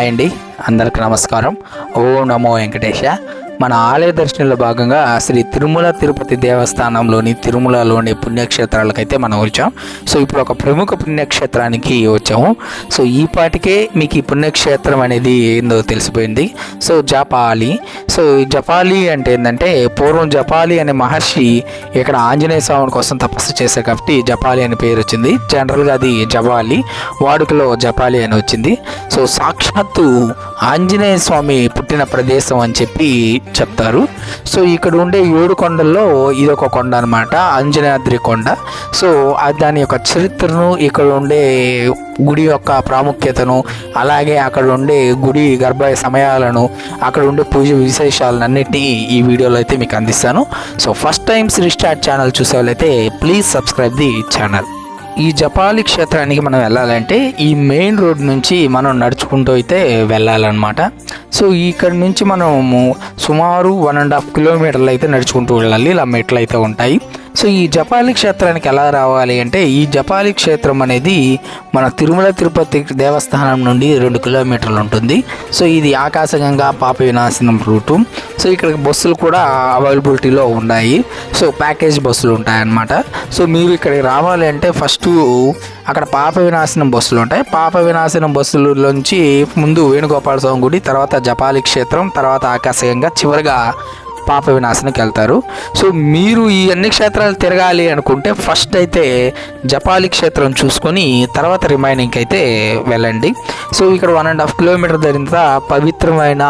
Hi అండి అందరికి నమస్కారం. ఓ నమో వెంకటేశ. మన ఆలయ దర్శనంలో భాగంగా శ్రీ తిరుమల తిరుపతి దేవస్థానంలోని తిరుమలలోని పుణ్యక్షేత్రాలకైతే మనం వచ్చాం. సో ఇప్పుడు ఒక ప్రముఖ పుణ్యక్షేత్రానికి వచ్చాము. సో ఈ పాటికే మీకు ఈ పుణ్యక్షేత్రం అనేది ఏందో తెలిసిపోయింది. సో జపాలి. సో ఈ జపాలి అంటే ఏంటంటే పూర్వం జపాలి అనే మహర్షి ఇక్కడ ఆంజనేయ స్వామి కోసం తపస్సు చేశారు కాబట్టి జపాలి అనే పేరు వచ్చింది. జనరల్గా అది జపాలి వాడుకలో జపాలి అని వచ్చింది. సో సాక్షాత్తు ఆంజనేయ స్వామి పుట్టిన ప్రదేశం అని చెప్పి చెప్తారు. సో ఇక్కడ ఉండే ఏడు కొండల్లో ఇది ఒక కొండ అనమాట ఆంజనేయాద్రి కొండ. సో దాని యొక్క చరిత్రను ఇక్కడ ఉండే గుడి యొక్క ప్రాముఖ్యతను అలాగే అక్కడ ఉండే గుడి గర్భ సమయాలను అక్కడ ఉండే పూజ విశేషాలను అన్నిటినీ ఈ వీడియోలో అయితే మీకు అందిస్తాను. So first time Sri start channel చూసే వాళ్ళైతే ప్లీజ్ సబ్స్క్రైబ్ ది ఛానల్. ఈ జపాలి క్షేత్రానికి మనం వెళ్ళాలంటే ఈ మెయిన్ రోడ్ నుంచి మనం నడుచుకుంటూ అయితే వెళ్ళాలన్నమాట. సో ఇక్కడ నుంచి మనము సుమారు వన్ అండ్ హాఫ్ కిలోమీటర్లు అయితే నడుచుకుంటూ వెళ్ళాలి. ఇలా మెట్లు అయితే ఉంటాయి. సో ఈ జపాలి క్షేత్రానికి ఎలా రావాలి అంటే ఈ జపాలి క్షేత్రం అనేది మన తిరుమల తిరుపతి దేవస్థానం నుండి రెండు కిలోమీటర్లు ఉంటుంది. సో ఇది ఆకాశగంగా పాప వినాశనం రూటు. సో ఇక్కడ బస్సులు కూడా అవైలబిలిటీలో ఉన్నాయి. సో ప్యాకేజ్ బస్సులు ఉంటాయన్నమాట. సో మీరు ఇక్కడికి రావాలి అంటే ఫస్ట్ అక్కడ పాప వినాశనం బస్సులు ఉంటాయి. పాప వినాశనం బస్సులలోంచి ముందు వేణుగోపాల స్వామి గుడి తర్వాత జపాలి క్షేత్రం తర్వాత ఆకాశగంగా చివరిగా పాప వినాశనకి వెళ్తారు. సో మీరు ఈ అన్ని క్షేత్రాలు తిరగాలి అనుకుంటే ఫస్ట్ అయితే జపాలి క్షేత్రం చూసుకొని తర్వాత రిమైనింగ్కి అయితే వెళ్ళండి. సో ఇక్కడ వన్ అండ్ హాఫ్ కిలోమీటర్ తర్వాత పవిత్రమైన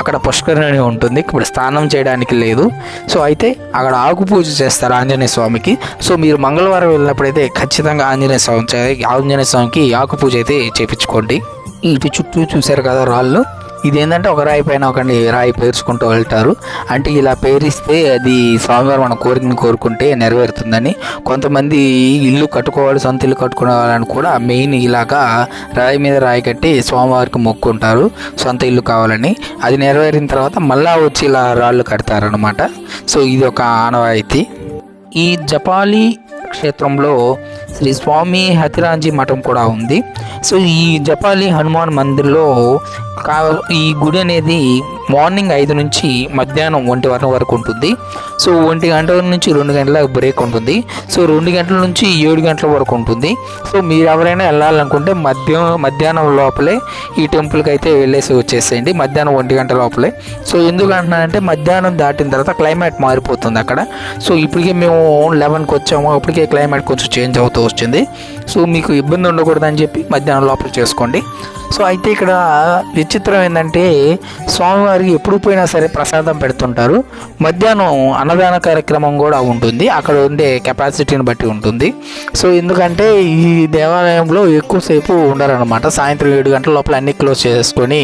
అక్కడ పుష్కరిణి ఉంటుంది. ఇప్పుడు స్నానం చేయడానికి లేదు. సో అయితే అక్కడ ఆకు పూజ చేస్తారు ఆంజనేయ స్వామికి. సో మీరు మంగళవారం వెళ్ళినప్పుడైతే ఖచ్చితంగా ఆంజనేయ స్వామి ఆంజనేయ స్వామికి ఆకు పూజ అయితే చేపించుకోండి. ఇటు చుట్టూ చూశారు కదా రాళ్ళు. ఇదేంటంటే ఒక రాయి పైన ఒక రాయి పేర్చుకుంటూ వెళ్తారు. అంటే ఇలా పేరిస్తే అది స్వామివారు మన కోరికను కోరుకుంటే నెరవేరుతుందని కొంతమంది ఇల్లు కట్టుకోవాలి సొంత ఇల్లు కట్టుకోవాలని కూడా మెయిన్ ఇలాగా రాయి మీద రాయి కట్టి స్వామివారికి మొక్కుంటారు సొంత ఇల్లు కావాలని. అది నెరవేరిన తర్వాత మళ్ళా వచ్చి ఇలా రాళ్ళు కడతారనమాట సో ఇది ఒక ఆనవాయితీ. ఈ జపాలి క్షేత్రంలో శ్రీ స్వామి హతిరాంజీ మఠం కూడా ఉంది. సో ఈ జపాలి హనుమాన్ మందిర్లో కా ఈ గుడి అనేది మార్నింగ్ ఐదు నుంచి మధ్యాహ్నం ఒంటి వరకు వరకు ఉంటుంది. సో ఒంటి గంట నుంచి రెండు గంటల బ్రేక్ ఉంటుంది. సో రెండు గంటల నుంచి ఏడు గంటల వరకు ఉంటుంది. సో మీరు ఎవరైనా వెళ్ళాలనుకుంటే మధ్య మధ్యాహ్నం లోపలే ఈ టెంపుల్కి అయితే వెళ్ళేసి వచ్చేసేయండి. మధ్యాహ్నం ఒంటి గంట లోపలే. సో ఎందుకు అంటున్నానంటే మధ్యాహ్నం దాటిన తర్వాత క్లైమేట్ మారిపోతుంది అక్కడ. సో ఇప్పటికే మేము లెవెన్కి వచ్చాము. అప్పటికే క్లైమేట్ కొంచెం చేంజ్ అవుతూ వచ్చింది. సో మీకు ఇబ్బంది ఉండకూడదని చెప్పి మధ్యాహ్నం లోపల చేసుకోండి. సో అయితే ఇక్కడ విచిత్రం ఏంటంటే స్వామివారికి ఎప్పుడు పోయినా సరే ప్రసాదం పెడుతుంటారు. మధ్యాహ్నం అన్నదాన కార్యక్రమం కూడా ఉంటుంది. అక్కడ ఉండే కెపాసిటీని బట్టి ఉంటుంది. సో ఎందుకంటే ఈ దేవాలయంలో ఎక్కువసేపు ఉండరనమాట సాయంత్రం ఏడు గంటల లోపల అన్ని క్లోజ్ చేసుకొని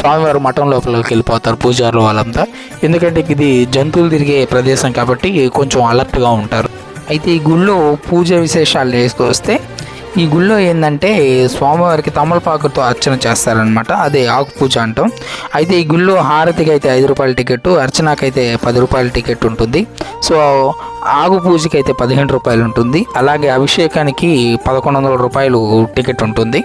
స్వామివారు మఠం లోపలికి వెళ్ళిపోతారు పూజారులు వాళ్ళంతా. ఎందుకంటే ఇది జంతువులు తిరిగే ప్రదేశం కాబట్టి కొంచెం అలర్ట్గా ఉంటారు. అయితే ఈ గుళ్ళో పూజ విశేషాలు వేసుకొస్తే ఈ గుళ్ళో ఏంటంటే స్వామివారికి తమలపాకుతో అర్చన చేస్తారనమాట అదే ఆకు పూజ అంటాం. అయితే ఈ గుళ్ళో హారతికి అయితే ఐదు రూపాయల టికెట్ అర్చనకైతే పది రూపాయల టికెట్ ఉంటుంది. సో ఆగు పూజకి అయితే పదిహేను రూపాయలు ఉంటుంది. అలాగే అభిషేకానికి పదకొండు వందల రూపాయలు టికెట్ ఉంటుంది.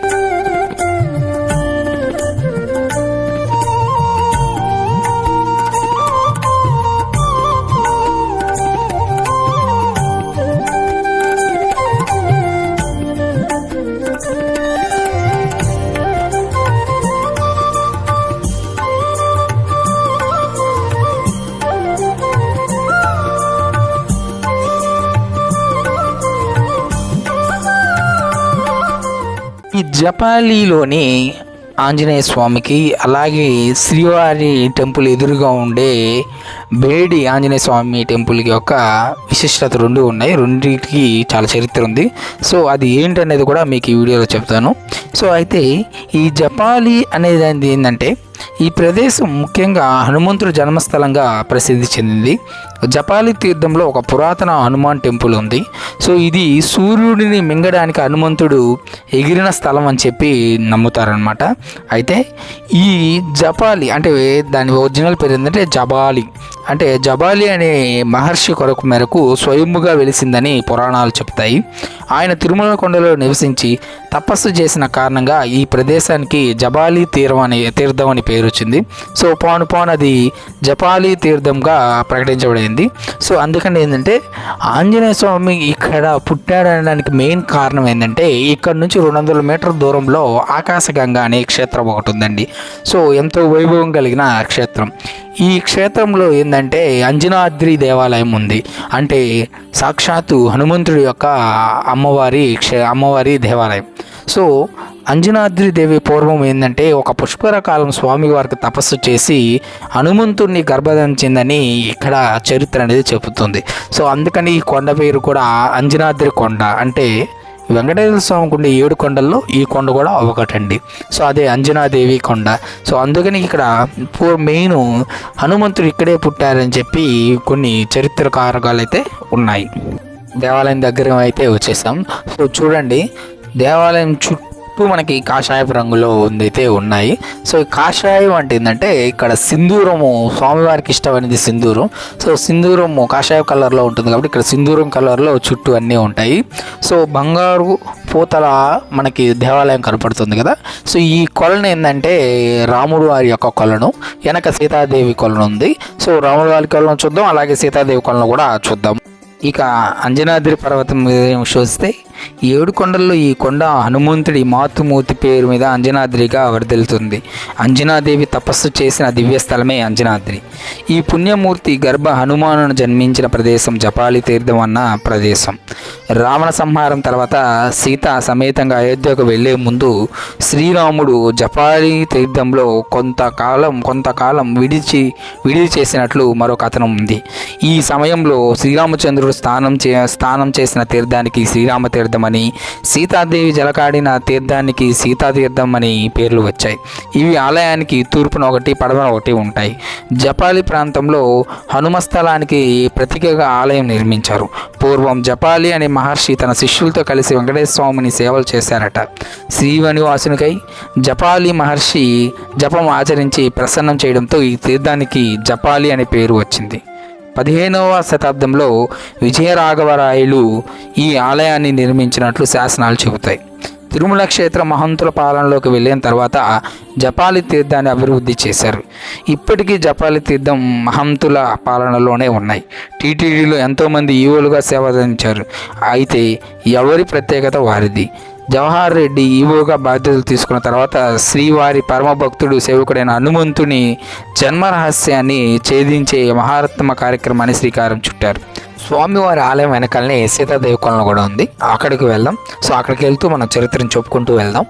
ఈ జపాలిలోని ఆంజనేయ స్వామికి అలాగే శ్రీవారి టెంపుల్ ఎదురుగా ఉండే బేడి ఆంజనేయ స్వామి టెంపుల్ యొక్క విశిష్టత రెండు ఉన్నాయి. రెండింటికి చాలా చరిత్ర ఉంది. సో అది ఏంటనేది కూడా మీకు ఈ వీడియోలో చెప్తాను. సో అయితే ఈ జపాలి అనేది ఏంటంటే ఈ ప్రదేశం ముఖ్యంగా హనుమంతుడి జన్మస్థలంగా ప్రసిద్ధి చెందింది. జపాలి తీర్థంలో ఒక పురాతన హనుమాన్ టెంపుల్ ఉంది. సో ఇది సూర్యుడిని మింగడానికి హనుమంతుడు ఎగిరిన స్థలం అని చెప్పి నమ్ముతారనమాట అయితే ఈ జపాలి అంటే దాని ఒరిజినల్ పేరు ఏంటంటే జబాలి. అంటే జబాలి అనే మహర్షి కొరకు మేరకు స్వయంభుగా వెలిసిందని పురాణాలు చెప్తాయి. ఆయన తిరుమల కొండలో నివసించి తపస్సు చేసిన కారణంగా ఈ ప్రదేశానికి జబాలి తీరం అనే తీర్థం అని పేరు వచ్చింది. సో పాను పోను అది జపాలి తీర్థంగా ప్రకటించబడింది. సో అందుకని ఏంటంటే ఆంజనేయ స్వామి ఇక్కడ పుట్టాడనడానికి మెయిన్ కారణం ఏంటంటే ఇక్కడ నుంచి రెండు వందల మీటర్ దూరంలో ఆకాశగంగా అనే క్షేత్రం ఒకటి ఉందండి. సో ఎంతో వైభవం కలిగిన క్షేత్రం. ఈ క్షేత్రంలో ఏంటంటే అంజనాద్రి దేవాలయం ఉంది. అంటే సాక్షాత్తు హనుమంతుడి యొక్క అమ్మవారి క్షే అమ్మవారి దేవాలయం. సో అంజనాద్రి దేవి పూర్వం ఏంటంటే ఒక పుష్కర కాలం స్వామివారికి తపస్సు చేసి హనుమంతుడిని గర్భధరించిందని ఇక్కడ చరిత్ర అనేది చెబుతుంది. సో అందుకని ఈ కొండ పేరు కూడా అంజనాద్రి కొండ. అంటే వెంకటేశ్వర స్వామి కొండ ఏడు కొండల్లో ఈ కొండ కూడా ఒకటండి. సో అదే అంజనాదేవి కొండ. సో అందుకని ఇక్కడ పూ- మెయిన్ హనుమంతుడు ఇక్కడే పుట్టారని చెప్పి కొన్ని చరిత్ర కారకాలు అయితే ఉన్నాయి. దేవాలయం దగ్గర అయితే వచ్చేసాం సో చూడండి దేవాలయం చుట్టూ మనకి కాషాయపు రంగులో ఉందైతే ఉన్నాయి. సో ఈ కాషాయం అంటే ఏంటంటే ఇక్కడ సింధూరము స్వామివారికి ఇష్టమైనది సింధూరం. సో సింధూరము కాషాయ కలర్లో ఉంటుంది కాబట్టి ఇక్కడ సింధూరం కలర్లో చుట్టూ అన్నీ ఉంటాయి. సో బంగారు పూతల మనకి దేవాలయం కనపడుతుంది కదా. సో ఈ కొలను ఏంటంటే రాముడు వారి యొక్క కొలను వెనక సీతాదేవి కొలను ఉంది. సో రాముడు వారి కొలను చూద్దాం అలాగే సీతాదేవి కొలను కూడా చూద్దాం. ఇక అంజనాద్రి పర్వతం చూస్తే చూస్తే ఏడు కొండల్లో ఈ కొండ హనుమంతుడి మాతృమూర్తి పేరు మీద అంజనాద్రిగా వర్ధిల్లుతుంది అంజనాదేవి తపస్సు చేసిన దివ్య స్థలమే అంజనాద్రి. ఈ పుణ్యమూర్తి గర్భ హనుమానును జన్మించిన ప్రదేశం జపాలి తీర్థం అన్న ప్రదేశం. రావణ సంహారం తర్వాత సీత సమేతంగా అయోధ్యకు వెళ్ళే ముందు శ్రీరాముడు జపాలి తీర్థంలో కొంతకాలం కొంతకాలం విడిచి విడిది చేసినట్లు మరో కథనం ఉంది. ఈ సమయంలో శ్రీరామచంద్రుడు స్నానం చే స్నానం చేసిన తీర్థానికి శ్రీరామ తీర్థం అని సీతాదేవి జలకాడిన తీర్థానికి సీతాతీర్థం అని పేర్లు వచ్చాయి. ఇవి ఆలయానికి తూర్పున ఒకటి పడమన ఒకటి ఉంటాయి. జపాలి ప్రాంతంలో హనుమస్థలానికి ప్రతీకగా ఆలయం నిర్మించారు. పూర్వం జపాలి అనే మహర్షి తన శిష్యులతో కలిసి వెంకటేశ్వర స్వామిని సేవలు చేశారట. శ్రీవనివాసునికై జపాలి మహర్షి జపం ఆచరించి ప్రసన్నం చేయడంతో ఈ తీర్థానికి జపాలి అనే పేరు వచ్చింది. పదిహేనవ శతాబ్దంలో విజయరాఘవరాయలు ఈ ఆలయాన్ని నిర్మించినట్లు శాసనాలు చెబుతాయి. తిరుమల క్షేత్ర మహంతుల పాలనలోకి వెళ్ళిన తర్వాత జపాలి తీర్థాన్ని అభివృద్ధి చేశారు. ఇప్పటికీ జపాలి తీర్థం మహంతుల పాలనలోనే ఉన్నాయి. టీటీడీలో ఎంతోమంది ఈవోలుగా సేవ అందించారు అయితే ఎవరి ప్రత్యేకత వారిది? జవహర్ రెడ్డి ఈవోగా బాధ్యతలు తీసుకున్న తర్వాత శ్రీవారి పరమ భక్తుడు సేవకుడైన హనుమంతుని జన్మ రహస్యాన్ని ఛేదించే మహారత్మ కార్యక్రమాన్ని శ్రీకారం చుట్టారు. స్వామివారి ఆలయం వెనకాలనే సీతాదేవి కొలను కూడా ఉంది. అక్కడికి వెళ్దాం. సో అక్కడికి వెళ్తూ మనం చరిత్రను చెప్పుకుంటూ వెళ్దాం.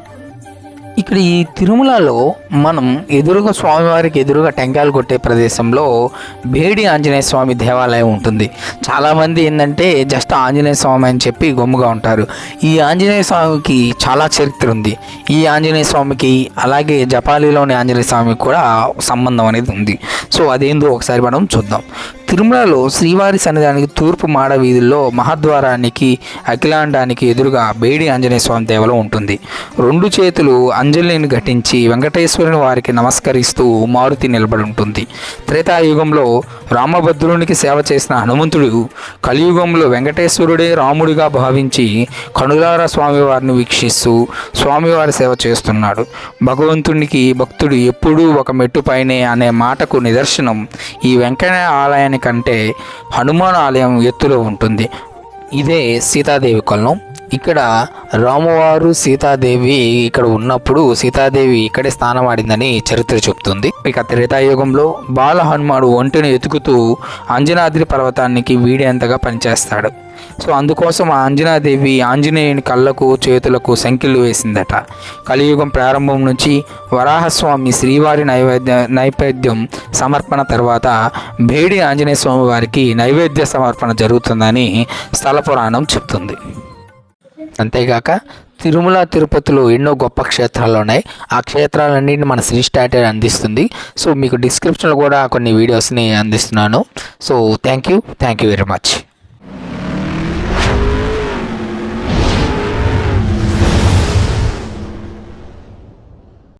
ఇక్కడ ఈ తిరుమలలో మనం ఎదురుగా స్వామివారికి ఎదురుగా టెంకాయలు కొట్టే ప్రదేశంలో బేడి ఆంజనేయ స్వామి దేవాలయం ఉంటుంది. చాలామంది ఏంటంటే జస్ట్ ఆంజనేయ స్వామి అని చెప్పి గమ్ముగా ఉంటారు. ఈ ఆంజనేయ స్వామికి చాలా చరిత్ర ఉంది. ఈ ఆంజనేయ స్వామికి అలాగే జపాలిలోని ఆంజనేయ స్వామికి కూడా సంబంధం అనేది ఉంది. సో అదేందో ఒకసారి మనం చూద్దాం. తిరుమలలో శ్రీవారి సన్నిధానికి తూర్పు మాడ వీధుల్లో మహాద్వారానికి అఖిలాండానికి ఎదురుగా బేడి ఆంజనేయ స్వామి దేవాలయం ఉంటుంది. రెండు చేతులు అంజలిని ఘటించి వెంకటేశ్వరుని వారికి నమస్కరిస్తూ మారుతి నిలబడి ఉంటుంది. త్రేతాయుగంలో రామభద్రునికి సేవ చేసిన హనుమంతుడు కలియుగంలో వెంకటేశ్వరుడే రాముడిగా భావించి కనులార స్వామివారిని వీక్షిస్తూ స్వామివారి సేవ చేస్తున్నాడు. భగవంతునికి భక్తుడు ఎప్పుడూ ఒక మెట్టుపైనే అనే మాటకు నిదర్శనం ఈ వెంకన్న కంటే హనుమాన్ ఆలయం ఎత్తులో ఉంటుంది. ఇదే సీతాదేవి కొలను. ఇక్కడ రామువారు సీతాదేవి ఇక్కడ ఉన్నప్పుడు సీతాదేవి ఇక్కడే స్నానమాడిందని చరిత్ర చెబుతుంది ఇక త్రేతాయుగంలో బాల హనుమాడు ఒంటిని ఎతుకుతూ అంజనాద్రి పర్వతానికి వీడేంతగా పనిచేస్తాడు. సో అందుకోసం ఆ అంజనాదేవి ఆంజనేయుని కళ్ళకు చేతులకు సంఖ్యలు వేసిందట. కలియుగం ప్రారంభం నుంచి వరాహస్వామి శ్రీవారి నైవేద్య నైవేద్యం సమర్పణ తర్వాత భేడి ఆంజనేయ స్వామి వారికి నైవేద్య సమర్పణ జరుగుతుందని స్థల పురాణం చెప్తుంది. అంతేగాక తిరుమల తిరుపతిలో ఎన్నో గొప్ప క్షేత్రాలు ఉన్నాయి. ఆ క్షేత్రాలన్నింటిని మన శ్రీ స్టాటర్ అందిస్తుంది. సో మీకు డిస్క్రిప్షన్లో కూడా కొన్ని వీడియోస్ని అందిస్తున్నాను. So thank you thank you very much